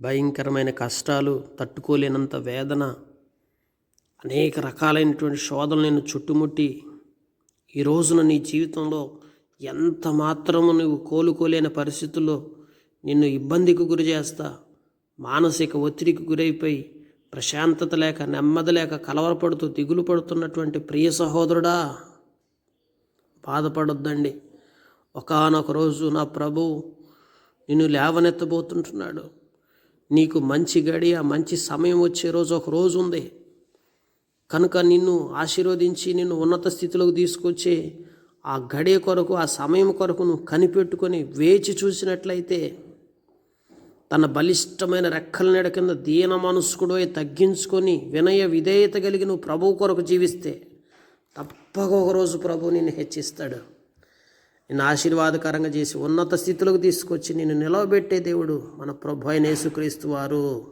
భయంకరమైన కష్టాలు తట్టుకోలేనంత వేదన అనేక రకాలైనటువంటి శోధనలు నేను చుట్టుముట్టి ఈ రోజున నీ జీవితంలో ఎంత మాత్రము నువ్వు కోలుకోలేని పరిస్థితుల్లో నిన్ను ఇబ్బందికి గురి చేస్తా మానసిక ఒత్తిడికి గురైపోయి ప్రశాంతత లేక నెమ్మది లేక కలవరపడుతూ దిగులు పడుతున్నటువంటి ప్రియ సహోదరుడా బాధపడొద్దండి. ఒకానొక రోజు నా ప్రభు నిన్ను లేవనెత్తబోతుంటున్నాడు. నీకు మంచి గడియ మంచి సమయం వచ్చే రోజు ఒక రోజు ఉంది. కనుక నిన్ను ఆశీర్వదించి నిన్ను ఉన్నత స్థితిలోకి తీసుకొచ్చే ఆ గడియ కొరకు ఆ సమయం కొరకు నువ్వు కనిపెట్టుకొని వేచి చూసినట్లయితే తన బలిష్టమైన రెక్కల నీడ కింద దీన మనస్కుడు తగ్గించుకొని వినయ విధేయత కలిగి నువ్వు ప్రభువు కొరకు జీవిస్తే తప్పక ఒకరోజు ప్రభు నిన్ను హెచ్చిస్తాడు. నిన్ను ఆశీర్వాదకరంగా చేసి ఉన్నత స్థితిలోకి తీసుకొచ్చి నిన్ను నిలవబెట్టే దేవుడు మన ప్రభు అయిన యేసుక్రీస్తు వారు.